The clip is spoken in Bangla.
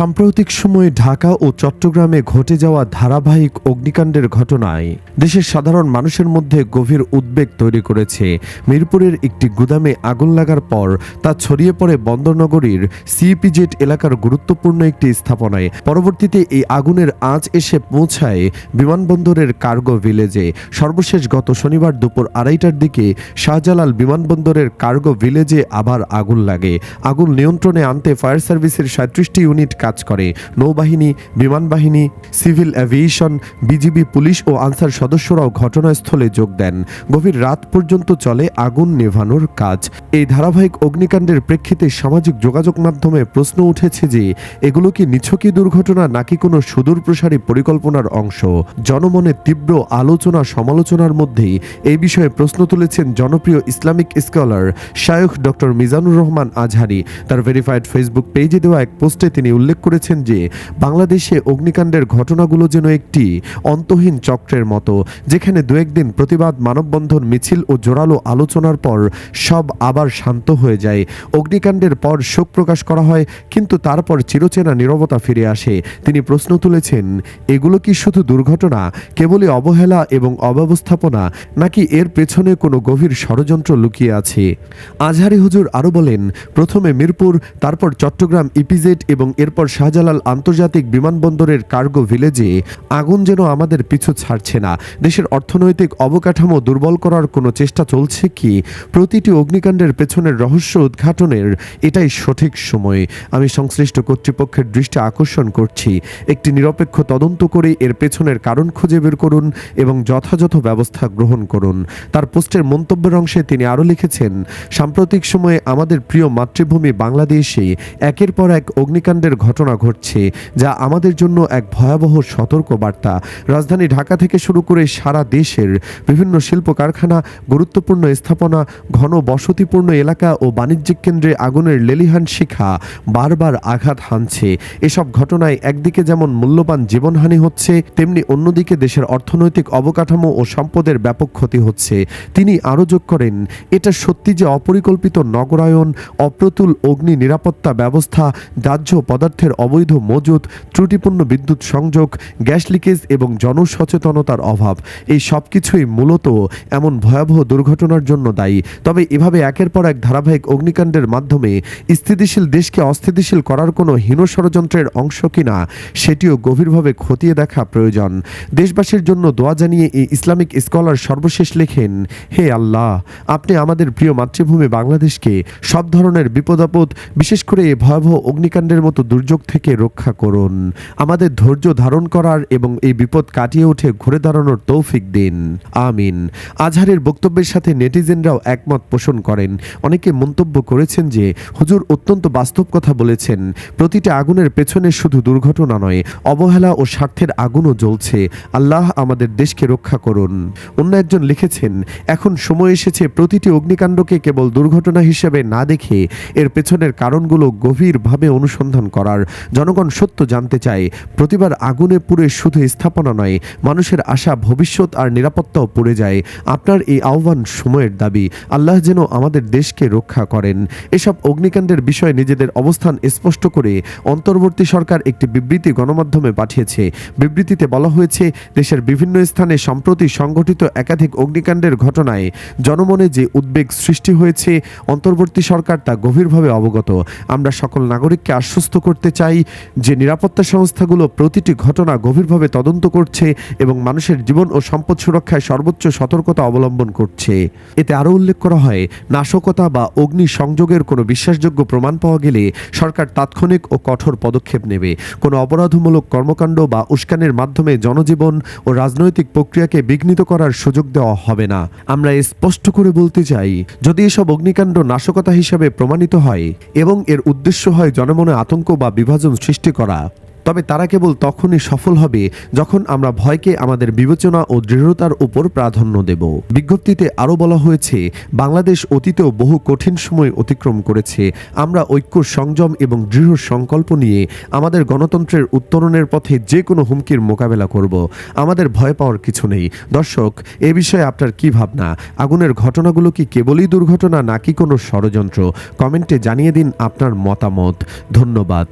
সাম্প্রতিক সময়ে ঢাকা ও চট্টগ্রামে ঘটে যাওয়া ধারাবাহিক অগ্নিকাণ্ডের ঘটনায় দেশের সাধারণ মানুষের মধ্যে গভীর উদ্বেগ তৈরি করেছে। মিরপুরের একটি গুদামে আগুন লাগার পর তা ছড়িয়ে পড়ে বন্দরনগরীর সিপিজেড এলাকার গুরুত্বপূর্ণ একটি স্থাপনায়। পরবর্তীতে এই আগুনের আঁচ এসে পৌঁছায় বিমানবন্দরের কার্গো ভিলেজে। সর্বশেষ গত শনিবার দুপুর আড়াইটার দিকে শাহজালাল বিমানবন্দরের কার্গো ভিলেজে আবার আগুন লাগে। আগুন নিয়ন্ত্রণে আনতে ফায়ার সার্ভিসের সাঁত্রিশটি ইউনিট কাজ করে। নৌবাহিনী বিমান বাহিনী সিভিল অ্যাভিয়েশন বিজিবি পুলিশ ও আনসার সদস্যরাও ঘটনাস্থলে যোগ দেন। গভীর রাত পর্যন্ত চলে আগুন নেভানোর কাজ। এই ধারাবাহিক অগ্নিকাণ্ডের প্রেক্ষিতে সামাজিক যোগাযোগ মাধ্যমে প্রশ্ন উঠেছে যে, এগুলো কি নিছকই দুর্ঘটনা নাকি কোনো সুদূর প্রসারী পরিকল্পনার অংশ? জনমনে তীব্র আলোচনা সমালোচনার মধ্যেই এই বিষয়ে প্রশ্ন তুলেছেন জনপ্রিয় ইসলামিক স্কলার শায়খ ডক্টর মিজানুর রহমান আজহারি। তার ভেরিফাইড ফেসবুক পেজে দেওয়া এক পোস্টে তিনি উল্লেখ করেছেন যে, বাংলাদেশে অগ্নিকাণ্ডের ঘটনাগুলো যেন একটি অন্তহীন চক্রের মতো, যেখানে দু একদিন প্রতিবাদ, মানববন্ধন, মিছিল ও জোরালো আলোচনার পর সব আবার শান্ত হয়ে যায়। অগ্নিকাণ্ডের পর শোক প্রকাশ করা হয়, কিন্তু তারপর চিরচেনা নীরবতা ফিরে আসে। তিনি প্রশ্ন তুলেছেন, এগুলো কি শুধু দুর্ঘটনা, কেবলই অবহেলা এবং অব্যবস্থাপনা, নাকি এর পেছনে কোনো গভীর ষড়যন্ত্র লুকিয়ে আছে? আজহারি হুজুর আরও বলেন, প্রথমে মিরপুর, তারপর চট্টগ্রাম ইপিজেড এবং এরপর শাহজালাল আন্তর্জাতিক বিমানবন্দরের কার্গো ভিলেজে আগুন যেন আমাদের পিছু ছাড়ছে না। দেশের অর্থনৈতিক অবকাঠামো দুর্বল করার কোনো চেষ্টা চলছে কি? প্রতিটি অগ্নিকাণ্ডের পেছনের রহস্য উদ্ঘাটনের এটাই সঠিক সময়। আমি সংশ্লিষ্ট কর্তৃপক্ষের দৃষ্টি আকর্ষণ করছি। একটি নিরপেক্ষ তদন্ত করে এর পেছনের কারণ খুঁজে বের করুন এবং যথাযথ ব্যবস্থা গ্রহণ করুন। তার পোস্টের মন্তব্যের অংশে তিনি আরও লিখেছেন, সাম্প্রতিক সময়ে আমাদের প্রিয় মাতৃভূমি বাংলাদেশে একের পর এক অগ্নিকাণ্ডের ঘটনা ঘটছে, যা আমাদের জন্য এক ভয়াবহ সতর্ক বার্তা রাজধানী ঢাকা থেকে শুরু করে সারা দেশের বিভিন্ন শিল্প কারখানা, গুরুত্বপূর্ণ স্থাপনা, ঘন বসতিপূর্ণ এলাকা ও বাণিজ্যিক কেন্দ্রে আগুনের লেলিহান শিখা বারবার আঘাত হানছে। এসব ঘটনায় একদিকে যেমন মূল্যবান জীবনহানি হচ্ছে, তেমনি অন্যদিকে দেশের অর্থনৈতিক অবকাঠামো ও সম্পদের ব্যাপক ক্ষতি হচ্ছে। তিনি আরও যোগ করেন, এটা সত্যি যে অপরিকল্পিত নগরায়ন, অপ্রতুল অগ্নি নিরাপত্তা ব্যবস্থা, দাহ্য পদার্থের অবৈধ মজুত ত্রুটিপূর্ণ বিদ্যুৎ সংযোগ, গ্যাস লিকেজ এবং জনসচেতনতার অভাব। এই সব কিছুই মূলত এমন ভয়াবহ দুর্ঘটনার জন্য দায়ী। তবে এভাবে একের পর এক ধারাবাহিক অগ্নিকাণ্ডের মাধ্যমে স্থিতিশীল দেশকে অস্থিতিশীল করার কোনো হীন ষড়যন্ত্রের অংশ কিনা, সেটিও গভীরভাবে খতিয়ে দেখা প্রয়োজন। দেশবাসীর জন্য দোয়া জানিয়ে এই ইসলামিক স্কলার সর্বশেষ লেখেন, হে আল্লাহ, আপনি আমাদের প্রিয় মাতৃভূমি বাংলাদেশকে সব ধরনের বিপদ আপদ বিশেষ করে এই ভয়াবহ অগ্নিকাণ্ডের মতো দুর্যোগ থেকে রক্ষা করুন। আমাদের ধৈর্য ধারণ করার এবং এই বিপদ কাটিয়ে উঠে ঘুরে দাঁড়ানোর তৌফিক দিন। আমিন। আজহারের বক্তব্যের সাথে নেটিজেনরাও একমত পোষণ করেন। অনেকে মন্তব্য করেছেন যে, হুজুর অত্যন্ত বাস্তব কথা বলেছেন। প্রতিটা আগুনের পেছনে শুধু দুর্ঘটনা নয়, অবহেলা ও স্বার্থের আগুনও জ্বলছে। আল্লাহ আমাদের দেশকে রক্ষা করুন। অন্য একজন লিখেছেন, এখন সময় এসেছে প্রতিটি অগ্নিকাণ্ডকে কেবল দুর্ঘটনা হিসেবে না দেখে, এর পেছনের কারণগুলো গভীরভাবে অনুসন্ধান করার। জনগণ সত্য জানতে চায়। প্রতিবার আগুনে পুড়ে শুধু স্থাপনা নয়, মানুষের আশা, ভবিষ্যৎ আর নিরাপত্তাও পড়ে যায়। আপনার এই আহ্বান সময়ের দাবি। আল্লাহ যেন আমাদের দেশকে রক্ষা করেন। এসব অগ্নিকাণ্ডের বিষয়ে নিজেদের অবস্থান স্পষ্ট করে অন্তর্বর্তী সরকার একটি বিবৃতি গণমাধ্যমে পাঠিয়েছে। বিবৃতিতে বলা হয়েছে, দেশের বিভিন্ন স্থানে সম্প্রতি সংঘটিত একাধিক অগ্নিকাণ্ডের ঘটনায় জনমনে যে উদ্বেগ সৃষ্টি হয়েছে, অন্তর্বর্তী সরকার তা গভীরভাবে অবগত। আমরা সকল নাগরিককে আশ্বস্ত করতে চাই যে নিরাপত্তা সংস্থাগুলো প্রতিটি ঘটনা গভীরভাবে তদন্ত করছে এবং মানুষের জীবন ও সম্পদ সুরক্ষায় সর্বোচ্চ সতর্কতা অবলম্বন করছে। এতে আরও উল্লেখ করা হয়, নাশকতা বা অগ্নি সংযোগের কোনো বিশ্বাসযোগ্য প্রমাণ পাওয়া গেলে সরকার তাৎক্ষণিক ও কঠোর পদক্ষেপ নেবে। কোনো অপরাধমূলক কর্মকাণ্ড বা উস্কানের মাধ্যমে জনজীবন ও রাজনৈতিক প্রক্রিয়াকে বিঘ্নিত করার সুযোগ দেওয়া হবে না। আমরা স্পষ্ট করে বলতে চাই, যদি এসব অগ্নিকাণ্ড নাশকতা হিসাবে প্রমাণিত হয় এবং এর উদ্দেশ্য হয় জনমনে আতঙ্ক বা বিভাজন সৃষ্টি করা। তবে তারা কেবল তখনই সফল হবে যখন আমরা ভয়কে আমাদের বিবেচনা ও দৃঢ়তার উপর প্রাধান্য দেব। বিজ্ঞপ্তিতে আরও বলা হয়েছে, বাংলাদেশ অতীতেও বহু কঠিন সময় অতিক্রম করেছে। আমরা ঐক্য, সংযম এবং দৃঢ় সংকল্প নিয়ে আমাদের গণতন্ত্রের উত্তরণের পথে যে কোনো হুমকির মোকাবেলা করব। আমাদের ভয় পাওয়ার কিছু নেই। দর্শক, এ বিষয়ে আপনার কি ভাবনা? আগুনের ঘটনাগুলো কি কেবলই দুর্ঘটনা নাকি কোনো ষড়যন্ত্র? কমেন্টে জানিয়ে দিন আপনার মতামত। ধন্যবাদ।